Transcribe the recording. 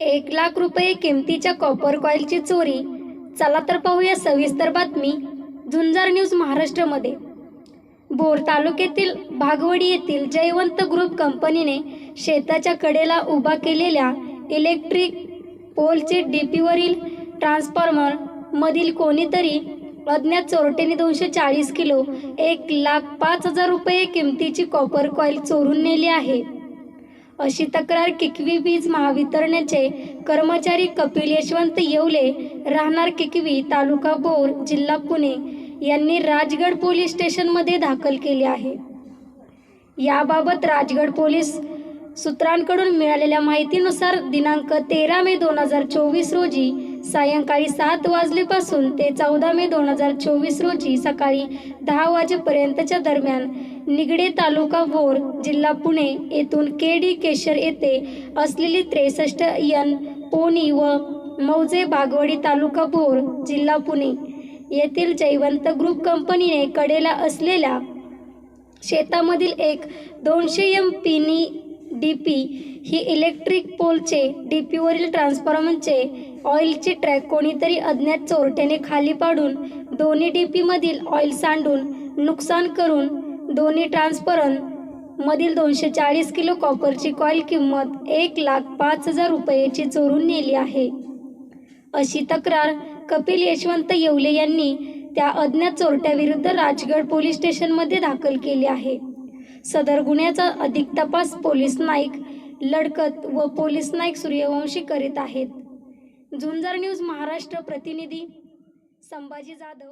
एक लाख रुपये किमतीच्या कॉपर कॉईलची चोरी. चला तर पाहूया सविस्तर बातमी झुंजार न्यूज महाराष्ट्रामध्ये. भोर तालुक्यातील भागवडी येथील जयवंत ग्रुप कंपनीने शेताच्या कडेला उभा केलेल्या इलेक्ट्रिक पोलचे डीपीवरील ट्रान्सफॉर्मर मधील कोणीतरी अज्ञात चोरट्याने दोनशे चाळीस किलो एक लाख पाच हजार रुपये किमतीची कॉपर कॉईल चोरून नेली आहे. अशी तक्रार किकवी वीज महावितरणाचे कर्मचारी कपिल यशवंत येवले राहणार किकवी तालुका बोर जिल्हा पुणे यांनी राजगड पोलीस स्टेशनमध्ये दाखल केले आहे. याबाबत राजगड पोलीस सूत्रांकडून मिळालेल्या माहितीनुसार दिनांक तेरा मे दोन हजार चोवीस रोजी सायंकाळी सात वाजलेपासून ते चौदा मे दोन हजार चोवीस रोजी सकाळी दहा वाजेपर्यंतच्या दरम्यान निगडे तालुका भोर जिल्हा पुणे येथून के डी केशर येथे असलेली त्रेसष्ट यन पोनी व मौजे बागवडी तालुका भोर जिल्हा पुणे येथील जयवंत ग्रुप कंपनीने कडेला असलेल्या शेतामधील एक दोनशे एम पीनी डी पी ही इलेक्ट्रिक पोलचे डी पीवरील ट्रान्सफॉर्मरचे ऑइलचे ट्रॅक कोणीतरी अज्ञात चोरट्याने खाली पाडून दोन्ही डी पीमधील ऑइल सांडून नुकसान करून दोन्ही ट्रान्सपरन मधील दोनशे चाळीस किलो कॉपरची कॉईल किंमत एक लाख पाच हजार रुपयाची चोरून नेली आहे. अशी तक्रार कपिल यशवंत येवले यांनी त्या अज्ञात चोरट्याविरुद्ध राजगड पोलीस स्टेशनमध्ये दाखल केली आहे. सदर गुन्ह्याचा अधिक तपास पोलीस नाईक लडकत व पोलीस नाईक सूर्यवंशी करीत आहेत. झुंजार न्यूज महाराष्ट्र प्रतिनिधी संभाजी जाधव